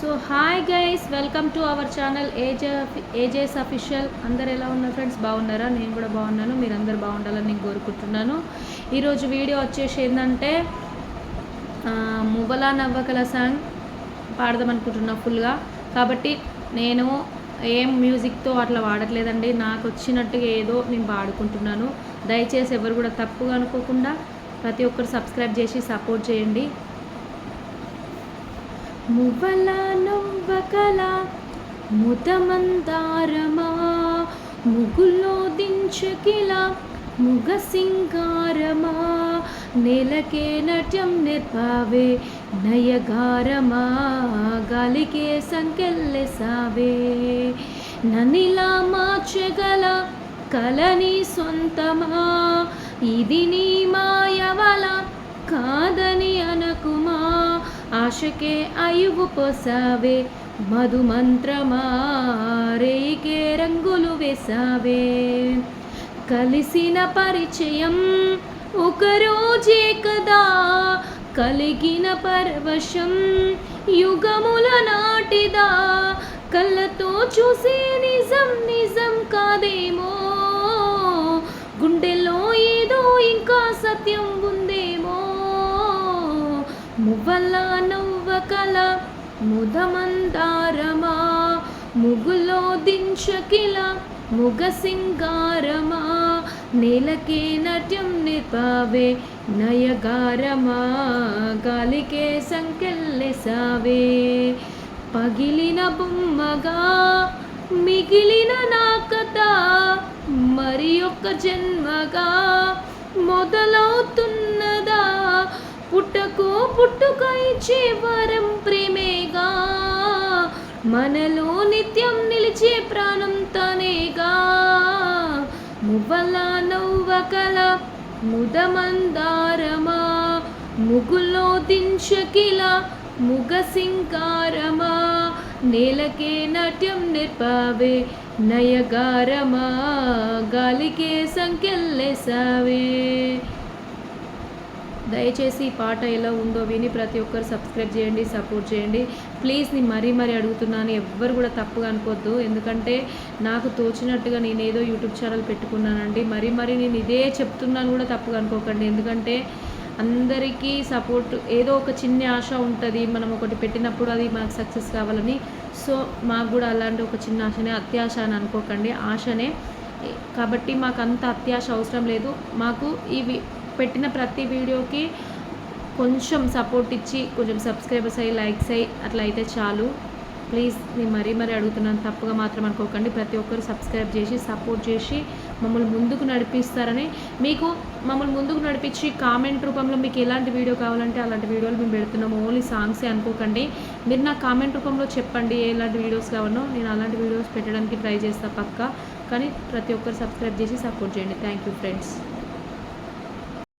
So hi guys welcome to our channel AJ AJ's official అందరు ఎలా ఉన్నారు friends బాగున్నారా? నేను కూడా బాగున్నాను. మీరందరూ బాగుండాలని నేను కోరుకుంటున్నాను. ఈరోజు వీడియో వచ్చేసి ఏంటంటే ముబలా నవ్వకల సాంగ్ పాడదాం అనుకుంటున్నా ఫుల్గా కాబట్టి నేను ఏం మ్యూజిక్తో అట్లా వాడట్లేదండి. నాకు వచ్చినట్టుగా ఏదో నేను పాడుకుంటున్నాను. దయచేసి ఎవరు కూడా తప్పుగా అనుకోకుండా ప్రతి ఒక్కరు సబ్స్క్రైబ్ చేసి సపోర్ట్ చేయండి. మువ్వల నవ్వకల ముతమందారమా ముగుల్లో దించకిల ముగ సింగారమా నెలకే నట్యం నిర్పావే నయగారమా? గాలికే సంకెల్లెసావే ననిలా మార్చగల కలని సొంతమా? ఇది నీ మాయవల కాదని అన ఆశకే అయువు మధుమంత్ర మధుమంత్రమా రంగులు వేసావే. కలిసిన పరిచయం ఒకరోజే కదా కలిగిన పరవశం యుగముల నాటిదా. కళ్ళతో చూసే నిజం నిజం కాదేమో గుండెలో ఏదో ఇంకా సత్యం ఉందే మువ్వల నవ్వకల ముదమందారమా? ముగులో దించకిల ముగ సింగారమా నేలకే నట్యం నిపావే నయగారమా? గాలికే సంకెల్లెసావే పగిలిన బొమ్మగా మిగిలిన నా కథ మరి ఒక జన్మగా మొదలవుతు పుట్టకు పుట్టుక ఇచ్చే వరం ప్రేమేగా. మనలో నిత్యం నిలిచే ప్రాణం తనేగా. మువ్వల నవ్వకల ముదమందారమా. ముగులో దించకిల ముగ సింగారమా నేలకే నాట్యం నిర్పావే నయగారమా. గాలికే సంకెల్లెసావే దయచేసి ఈ పాట ఎలా ఉందో విని ప్రతి ఒక్కరు సబ్స్క్రైబ్ చేయండి సపోర్ట్ చేయండి. ప్లీజ్ నేను మరీ మరీ అడుగుతున్నాను ఎవ్వరు కూడా తప్పుగా అనుకోవద్దు ఎందుకంటే నాకు తోచినట్టుగా నేను ఏదో యూట్యూబ్ ఛానల్ పెట్టుకున్నానండి. మరీ మరీ నేను ఇదే చెప్తున్నాను కూడా తప్పుగా అనుకోకండి. ఎందుకంటే అందరికీ సపోర్ట్ ఏదో ఒక చిన్న ఆశ ఉంటుంది. మనం ఒకటి పెట్టినప్పుడు అది మనకు సక్సెస్ కావాలని. సో మాకు కూడా అలాంటి ఒక చిన్న ఆశనే అత్యాశ అని అనుకోకండి. ఆశనే. కాబట్టి మాకు అంత అత్యాశ అవసరం లేదు. మాకు ఇవి పెట్టిన ప్రతి వీడియోకి కొంచెం సపోర్ట్ ఇచ్చి కొంచెం సబ్స్క్రైబర్స్ అయ్యి లైక్స్ అయ్యి అట్లా అయితే చాలు. ప్లీజ్ నేను మరీ మరీ అడుగుతున్నాను తప్పుగా మాత్రం అనుకోకండి. ప్రతి ఒక్కరు సబ్స్క్రైబ్ చేసి సపోర్ట్ చేసి మమ్మల్ని ముందుకు నడిపిస్తారని. మీకు మమ్మల్ని ముందుకు నడిపించి కామెంట్ రూపంలో మీకు ఎలాంటి వీడియో కావాలంటే అలాంటి వీడియోలు మేము పెడుతున్నాము. ఓన్లీ సాంగ్సే అనుకోకండి. మీరు నా కామెంట్ రూపంలో చెప్పండి ఎలాంటి వీడియోస్ కావాలో. నేను అలాంటి వీడియోస్ పెట్టడానికి ట్రై చేస్తాను పక్క. కానీ ప్రతి ఒక్కరు సబ్స్క్రైబ్ చేసి సపోర్ట్ చేయండి. Thank you friends